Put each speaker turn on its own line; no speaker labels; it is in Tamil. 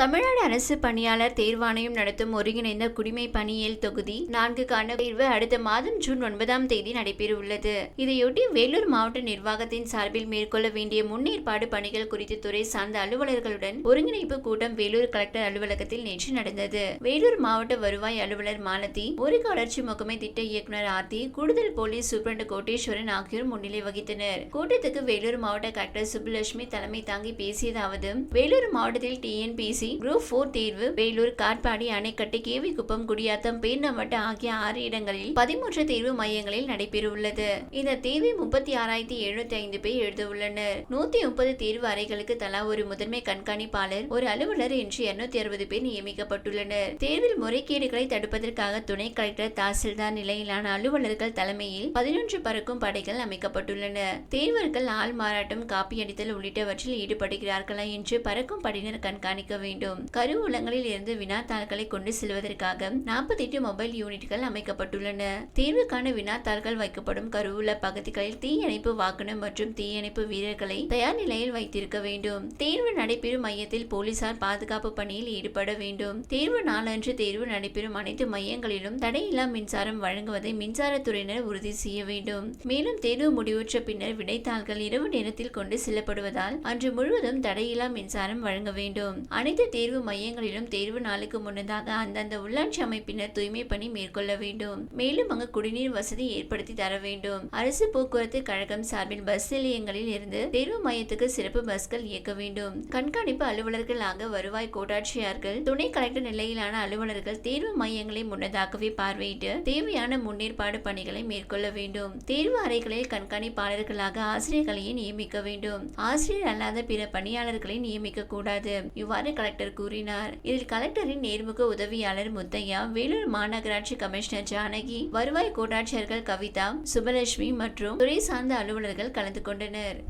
தமிழ்நாடு அரசு பணியாளர் தேர்வாணையம் நடத்தும் ஒருங்கிணைந்த குடிமை பணியியல் தொகுதி நான்குக்கான தேர்வு அடுத்த மாதம் ஜூன் ஒன்பதாம் தேதி நடைபெறவுள்ளது. இதையொட்டி வேலூர் மாவட்ட நிர்வாகத்தின் சார்பில் மேற்கொள்ள வேண்டிய முன்னேற்பாடு பணிகள் குறித்து துறை சார்ந்த அலுவலர்களுடன் ஒருங்கிணைப்பு கூட்டம் வேலூர் கலெக்டர் அலுவலகத்தில் நேற்று நடந்தது. வேலூர் மாவட்ட வருவாய் அலுவலர் மாலதி ஊரக வளர்ச்சி முகமை திட்ட இயக்குனர் ஆர்த்தி கூடுதல் போலீஸ் சூப்பரண்ட் கோட்டேஸ்வரன் ஆகியோர் முன்னிலை வகித்தனர். கூட்டத்துக்கு வேலூர் மாவட்ட கலெக்டர் சுப்புலட்சுமி தலைமை தாங்கி பேசியதாவது வேலூர் மாவட்டத்தில் டிஎன்பிசி குரூப் போர் தேர்வு வேலூர் காட்பாடி அணைக்கட்டு கேவிக்குப்பம் குடியாத்தம் பேர்ணமட்டு ஆகிய ஆறு இடங்களில் பதிமூன்று தேர்வு மையங்களில் நடைபெறவுள்ளது. இந்த தேர்வை முப்பத்தி ஆறாயிரத்தி எழுநூத்தி ஐந்து பேர் எழுதவுள்ளனர். நூத்தி முப்பது தேர்வு அறைகளுக்கு தலா ஒரு முதன்மை கண்காணிப்பாளர் ஒரு அலுவலர் என்று இருநூத்தி அறுபது பேர் நியமிக்கப்பட்டுள்ளனர். தேர்வில் முறைகேடுகளை தடுப்பதற்காக துணை கலெக்டர் தாசில்தார் நிலையிலான அலுவலர்கள் தலைமையில் பதினொன்று பறக்கும் படைகள் அமைக்கப்பட்டுள்ளன. தேர்வர்கள் ஆள் மாறாட்டம் காப்பியடித்தல் உள்ளிட்டவற்றில் ஈடுபடுகிறார்களா என்று பறக்கும் படையினர் கண்காணிக்க வேண்டும். கருவூலங்களில் இருந்து வினாத்தாள்களை கொண்டு செல்வதற்காக நாற்பத்தி எட்டு மொபைல் யூனிட்கள் அமைக்கப்பட்டுள்ளன. தேர்வுக்கான வினாத்தாள்கள் வைக்கப்படும் கருவூல பகுதிகளில் தீயணைப்பு வாகனம் மற்றும் தீயணைப்பு வீரர்களை தயார் நிலையில் வைத்திருக்க வேண்டும். தேர்வு நடைபெறும் மையத்தில் போலீசார் பாதுகாப்பு பணியில் ஈடுபட வேண்டும். தேர்வு நாளன்று தேர்வு நடைபெறும் அனைத்து மையங்களிலும் தடையில்லா மின்சாரம் வழங்குவதை மின்சாரத்துறையினர் உறுதி செய்ய வேண்டும். மேலும் தேர்வு முடிவுற்ற பின்னர் விடைத்தாள்கள் இரவு நேரத்தில் கொண்டு செல்லப்படுவதால் அன்று முழுவதும் தடையில்லா மின்சாரம் வழங்க வேண்டும். அனைத்து தேர்வு மையங்களிலும் தேர்வு நாளுக்கு முன்னதாக அந்தந்த உள்ளாட்சி அமைப்பினர் தூய்மை பணி மேற்கொள்ள வேண்டும். மேலும் அங்கு குடிநீர் வசதி ஏற்படுத்தி தர வேண்டும். அரசு போக்குவரத்து கழகம் சார்பில் பஸ் நிலையங்களில் இருந்து தேர்வு மையத்துக்கு சிறப்பு பஸ்கள் இயக்க வேண்டும். கண்காணிப்பு அலுவலர்களாக வருவாய் கோட்டாட்சியார்கள் துணை கலெக்டர் நிலையிலான அலுவலர்கள் தேர்வு மையங்களை முன்னதாகவே பார்வையிட்டு தேவையான முன்னேற்பாடு பணிகளை மேற்கொள்ள வேண்டும். தேர்வு அறைகளில் கண்காணிப்பாளர்களாக ஆசிரியர்களையும் நியமிக்க வேண்டும். ஆசிரியர் அல்லாத பிற பணியாளர்களை நியமிக்க கூடாது. இவ்வாறு கலெக்டர் கூறினார். இதில் கலெக்டரின் நேர்முக உதவியாளர் முத்தையா வேலூர் மாநகராட்சி கமிஷனர் ஜானகி வருவாய் கோட்டாட்சியர்கள் கவிதா சுபலட்சுமி மற்றும் துறை சார்ந்த அலுவலர்கள் கலந்து கொண்டனர்.